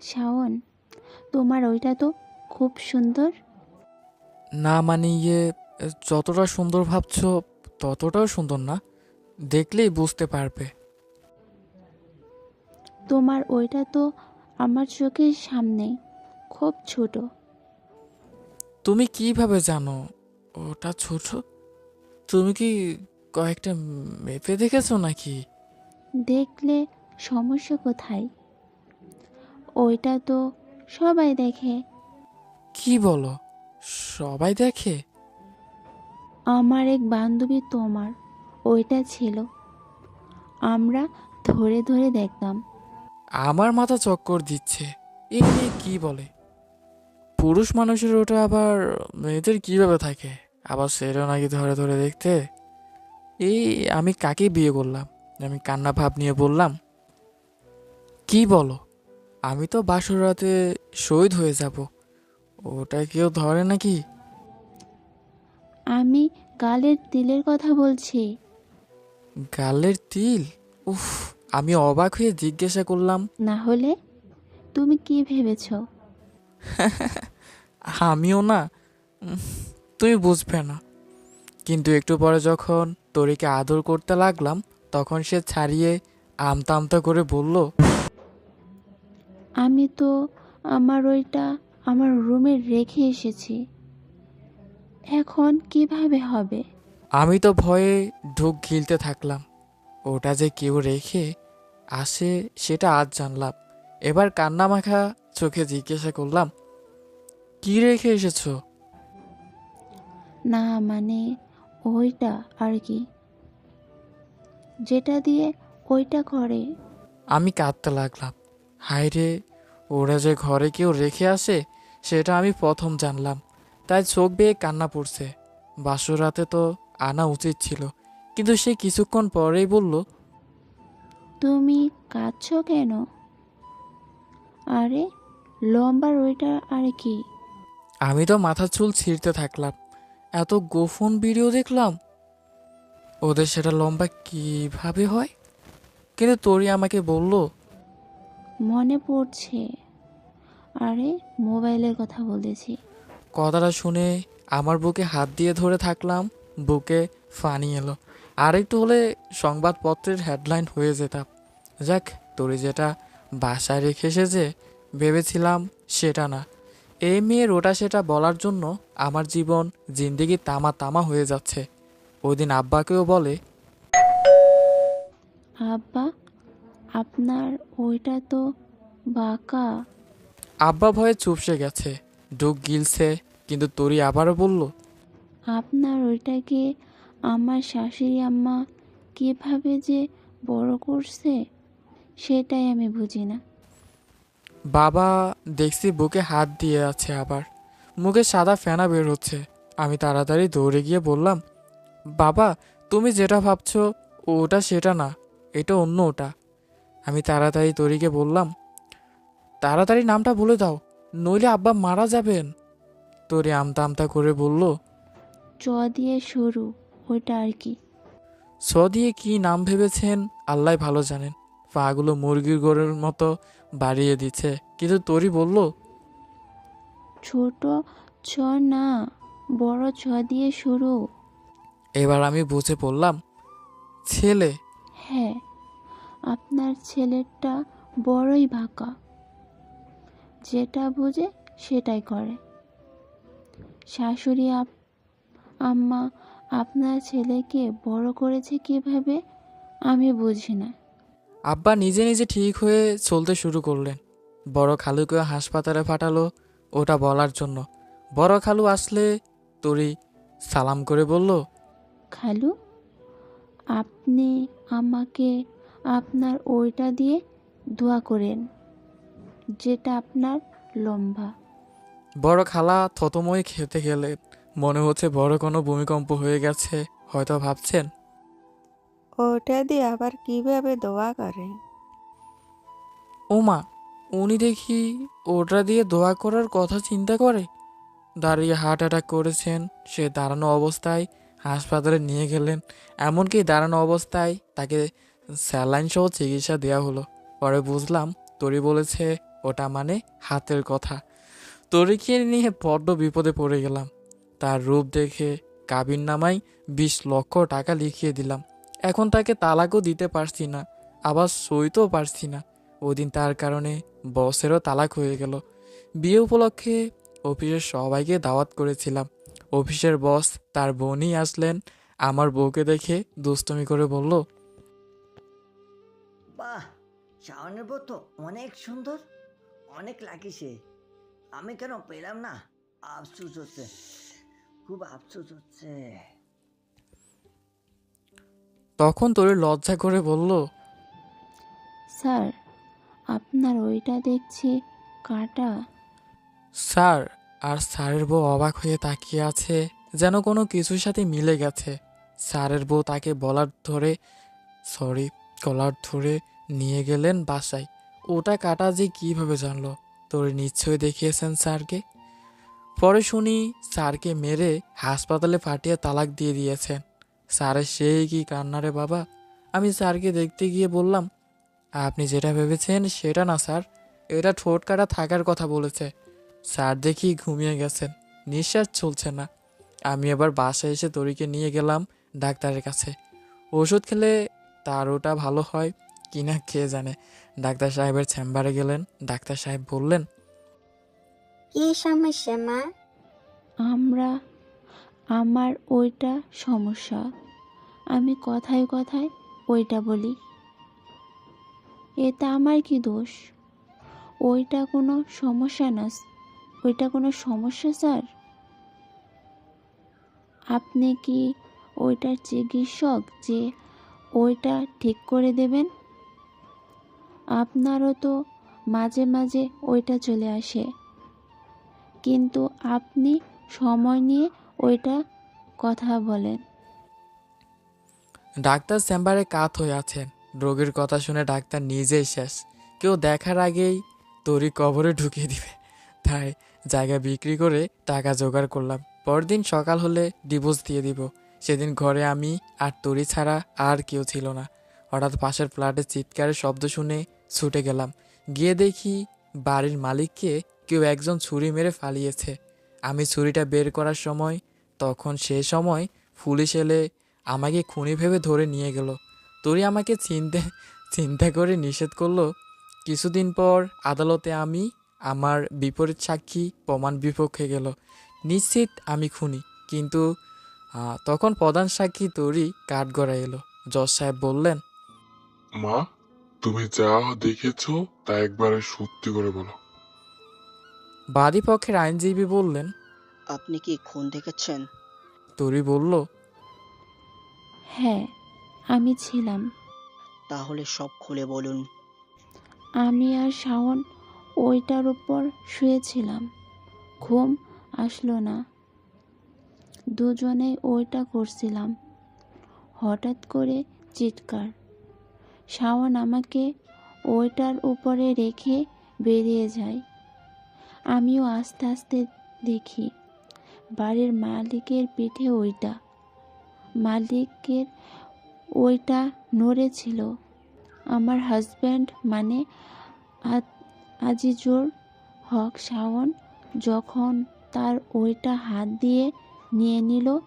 শাওন তোমার ওইটা তো খুব সুন্দর। না মানে ইয়ে যতটা সুন্দর ভাবছ ততটাও সুন্দর না দেখলেই বুঝতে পারবে। তোমার ওইটা তো আমার চোখের সামনে খুব ছোট। তুমি কীভাবে জানো ওটা ছোট? তুমি কি কয়েকটা মেপে দেখেছ নাকি? দেখলে সমস্যা কোথায়? ওইটা তো সবাই দেখে। কি বলো? সবাই দেখে? আমার এক বান্ধবী তোমার ওইটা ছিল। আমরা ধরে ধরে দেখতাম। আমার মাথা চক্কর দিচ্ছে। মেয়ে কি বলে? পুরুষ মানুষের ওটা আবার মেয়েদের কীভাবে থাকে? আবার সেটা নাকি ধরে ধরে দেখতে? এই আমি কাকে বিয়ে করলাম? আমি কান্না ভাব নিয়ে বললাম কি বলো? আমি তো বাসর রাতে শহীদ হয়ে যাব। ওটা কেউ ধরে নাকি? আমি গালের তিলের কথা বলছি। গালের তিল? উফ আমি অবাক হয়ে জিজ্ঞাসা করলাম। না হলে তুমি কি ভেবেছ? আমিও না। তুমি বুঝবে না। কিন্তু একটু পরে যখন তরিকে আদর করতে লাগলাম তখন সে ছাড়িয়ে আমতা আমতা করে বলল আমি তো আমার ওইটা আমার রুমে রেখে এসেছি। এখন কীভাবে হবে? আমি তো ভয়ে ঢুক গিলতে থাকলাম। ওটা যে কেউ রেখে আসে সেটা আজ জানলাম। এবার কান্না মাখা চোখে জিজ্ঞাসা করলাম কি রেখে এসেছ? না মানে ওইটা আর কি। যেটা দিয়ে ওইটা করে। আমি কাঁদতে লাগলাম। হায় রে ওরা যে ঘরে কেউ রেখে আসে সেটা আমি প্রথম জানলাম। তাই চোখ বেয়ে কান্না পড়ছে। বাসর রাতে তো আনা উচিত ছিল কিন্তু সে কিছুক্ষণ পরেই বলল তুমি কাঁদছো কেন? আরে লম্বা ওইটা আর কি? আমি তো মাথা চুল ছিঁড়তে থাকলাম। এত গোপন ভিডিও দেখলাম। ওদের সেটা লম্বা কীভাবে হয়? কিন্তু তোরই আমাকে বলল মনে পড়ছে। আরে মোবাইলের কথা বলেছি কথাটা শুনে আমার বুকে হাত দিয়ে ধরে থাকলাম বুকে ফানি এলো। আর একটু হলে সংবাদপত্রের হেডলাইন হয়ে যেতাম। যাক তোরে যেটা বাসায় রেখে এসেছে ভেবেছিলাম সেটা না। এই মেয়ের ওটা সেটা বলার জন্য আমার জীবন জিন্দিগি তামা তামা হয়ে যাচ্ছে। ওই দিন আব্বাকেও বলে আব্বা? আপনার ওইটা তো বাঁকা। আব্বা ভয়ে চুপসে গেছে। ডুক গিলছে কিন্তু তোরি আবারও বলল আপনার ওইটাকে আমার শাশুড়ি আম্মা কীভাবে যে বড় করছে সেটাই আমি বুঝি না। বাবা দেখছি বুকে হাত দিয়ে আছে আবার। মুখে সাদা ফেনা বের হচ্ছে। আমি তাড়াতাড়ি দৌড়ে গিয়ে বললাম বাবা তুমি যেটা ভাবছ ওটা সেটা না এটা অন্য ওটা। আমি তাড়াতাড়ি তরিকে বললাম তাড়াতাড়ি নামটা বলে দাও নইলে আব্বা মারা যাবেন। তরি আমতা আমতা করে বলল চ দিয়ে সরু ওইটা আর কি। স দিয়ে কি নাম ভেবেছেন আল্লাহ ভালো জানেন। পাগুলো মুরগির গোড়ের মতো বাড়িয়ে দিচ্ছে। কিন্তু তরি বলল ছোট ছ না বড় ছ দিয়ে শুরু এবার আমি বুঝে পড়লাম ছেলে। হ্যাঁ। আপনার ছেলেটা বড়ই বাঁকা। যেটা বোঝে সেটাই করে। শাশুড়ি আপ আম্মা আপনার ছেলেকে বড় করেছে কীভাবে আমি বুঝি না। আব্বা নিজে নিজে ঠিক হয়ে চলতে শুরু করলেন। বড় খালুকে হাসপাতালে পাঠালো ওটা বলার জন্য। বড় খালু আসলে তরি সালাম করে বলল খালু আপনি আমাকে আপনার ওইটা দিয়ে দোয়া করেন যেটা আপনার লম্বা। বড় খালা থতময় খেতে গেলে মনে হচ্ছে বড় কোনো ভূমিকম্প হয়ে গেছে হয়তো ভাবছেন? ওটা দিয়ে আবার কীভাবে দোয়া করে ওমা উনি দেখি ওটা দিয়ে দোয়া করার কথা চিন্তা করে। দাঁড়িয়ে হার্ট অ্যাটাক করেছেন সে দাঁড়ানো অবস্থায় হাসপাতালে নিয়ে গেলেন এমনকি দাঁড়ানো অবস্থায় তাকে স্যালাইন সহ চিকিৎসা দেওয়া হলো। পরে বুঝলাম তরি বলেছে ওটা মানে হাতের কথা। তরিকে নিয়ে বড্ড বিপদে পড়ে গেলাম। তার রূপ দেখে কাবিন নামাই বিশ লক্ষ টাকা লিখিয়ে দিলাম। এখন তাকে তালাকও দিতে পারছি না, আবার সইতেও পারছি না। ওদিন তার কারণে বসেরও তালাক হয়ে গেল। বিয়ে উপলক্ষে অফিসের সবাইকে দাওয়াত করেছিলাম। অফিসের বস তার বোনই আসলেন। আমার বউকে দেখে দুষ্টমি করে বলল বাহ শাওনের বউ তো অনেক সুন্দর। অনেক লাকি সে। আমি কেন পেলাম না? আফসোস হচ্ছে। খুব আফসোস হচ্ছে। তখন তোরে লজ্জা করে বলল স্যার আপনার ওইটা দেখছি কাটা। স্যার আর স্যারের বউ অবাক হয়ে তাকিয়ে আছে যেন কোনো কিছুর সাথে মিলে গেছে। স্যারের বউ তাকে বলার ধরে সরি কলার ধরে নিয়ে গেলেন বাসায়। ওটা কাটা যে কীভাবে জানলো? তোর নিশ্চয়ই দেখিয়েছেন স্যারকে? পরে শুনি স্যারকে মেরে হাসপাতালে ফাটিয়ে তালাক দিয়ে দিয়েছেন। স্যারের সেই কি কান্নারে বাবা? আমি স্যারকে দেখতে গিয়ে বললাম, আপনি যেটা ভেবেছেন সেটা না স্যার। এটা ঠোঁট কাটা থাকার কথা বলেছে। স্যার দেখি ঘুমিয়ে গেছেন। নিঃশ্বাস চলছে না। আমি আবার বাসায় এসে তরিকে নিয়ে গেলাম ডাক্তারের কাছে। ওষুধ খেলে তার ওটা ভালো হয় কিনা কে জানে। ডাক্তার সাহেবের চেম্বারে গেলেন। ডাক্তার সাহেব বললেন কি সমস্যা মা? আমরা আমার ওইটা সমস্যা। আমি কথায় কথায় ওইটা বলি। এতে আমার কি দোষ? ওইটা কোনো সমস্যা না ওইটা কোনো সমস্যা স্যার? আপনি কি ওইটার চিকিৎসক যে ওইটা ঠিক করে দেবেন? আপনারও তো মাঝে মাঝে ওইটা চলে আসে। কিন্তু আপনি সময় নিয়ে ওইটা কথা বলেন। ডাক্তার চেম্বারে কাত হয়ে আছেন। রোগীর কথা শুনে ডাক্তার নিজেই শেষ। কেউ দেখার আগেই তরি কবরে ঢুকিয়ে দিবে। তাই জায়গা বিক্রি করে টাকা জোগাড় করলাম। পরদিন সকাল হলে ডিভোর্স দিয়ে দিব। সেদিন ঘরে আমি আর তরি ছাড়া আর কেউ ছিল না। হঠাৎ পাশের ফ্ল্যাটের চিৎকারের শব্দ শুনে ছুটে গেলাম। গিয়ে দেখি বাড়ির মালিককে কেউ একজন ছুরি মেরে ফালিয়েছে। আমি ছুরিটা বের করার সময়, তখন সে সময় পুলিশ এলে আমাকে খুনি ভেবে ধরে নিয়ে গেল। তরি আমাকে চিনতে, চিন্তা করে নিষেধ করল, কিছুদিন পর আদালতে আমি আমার বিপরীত সাক্ষী প্রমাণ বিপক্ষে গেল। নিশ্চিত আমি খুনি, কিন্তু তখন প্রধান সাক্ষী তরি কাঠগড়া এলো। জজ সাহেব বললেন মা তুমি যা দেখেছ তা একবারে সত্যি করে বলো। বাদী পক্ষের আইনজীবী বললেন আপনি কি খুন দেখেছেন? তরি বলল হ্যাঁ আমি ছিলাম। তাহলে সব খুলে বলুন। আমি আর শাওন ওইটার উপর শুয়েছিলাম। ঘুম আসলো না। দুজনেই ওইটা করছিলাম। হঠাৎ করে চিৎকার। শাওন আমাকে ওইটার উপরে রেখে বেরিয়ে যায়। আমিও আস্তে আস্তে দেখি, বাড়ির মালিকের পিঠে ওইটা। মালিকের ওইটা নড়েছিল আমার হাজব্যান্ড মানে আজিজুর হক শাওন যখন তার ওইটা হাত দিয়ে নিয়ে নিল।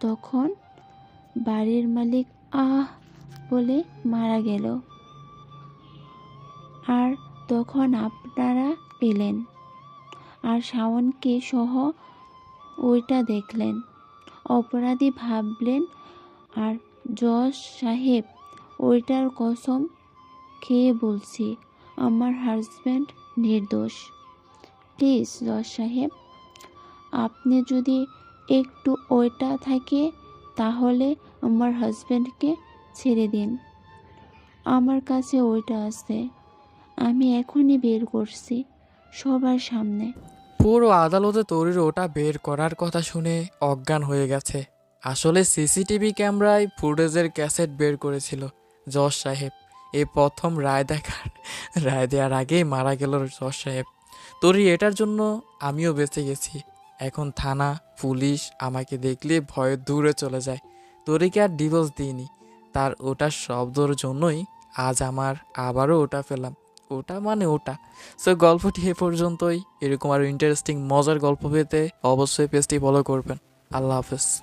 তখন বাড়ির মালিক, আহ! বলে মারা গেল। আর তখন আপনারা পেলেন। আর শাওনকে সহ ওইটা দেখলেন। অপরাধী ভাবলেন, আর জজ সাহেব, ওইটার কসম খেয়ে বলছি, আমার হাজব্যান্ড নির্দোষ। প্লিজ জজ সাহেব, আপনি যদি একটু ওইটা থাকে, তাহলে আমার হাজব্যান্ডকে ছেড়ে দিন। আমার কাছে ওইটা আছে। আমি এখনই বের করছি সবার সামনে। পুরো আদালতে তরির ওটা বের করার কথা শুনে অজ্ঞান হয়ে গেছে। আসলে সিসিটিভি ক্যামেরায় ফুটেজের ক্যাসেট বের করেছিল জজ সাহেব। এই প্রথম রায় দেখার, রায় দেওয়ার আগেই মারা গেল জজ সাহেব। তরি এটার জন্য আমিও বেঁচে গেছি। এখন থানা, পুলিশ আমাকে দেখলে ভয়ে দূরে চলে যায়। তোরিকে আর ডিভোর্স দিইনি। তার ওটার শব্দর জন্যই আজ আমার আবারও ওটা পেলাম। ওটা মানে ওটা। সো গল্পটি এ পর্যন্তই। এরকম আরও ইন্টারেস্টিং মজার গল্প পেতে অবশ্যই পেজটি ফলো করবেন। আল্লাহ হাফেজ।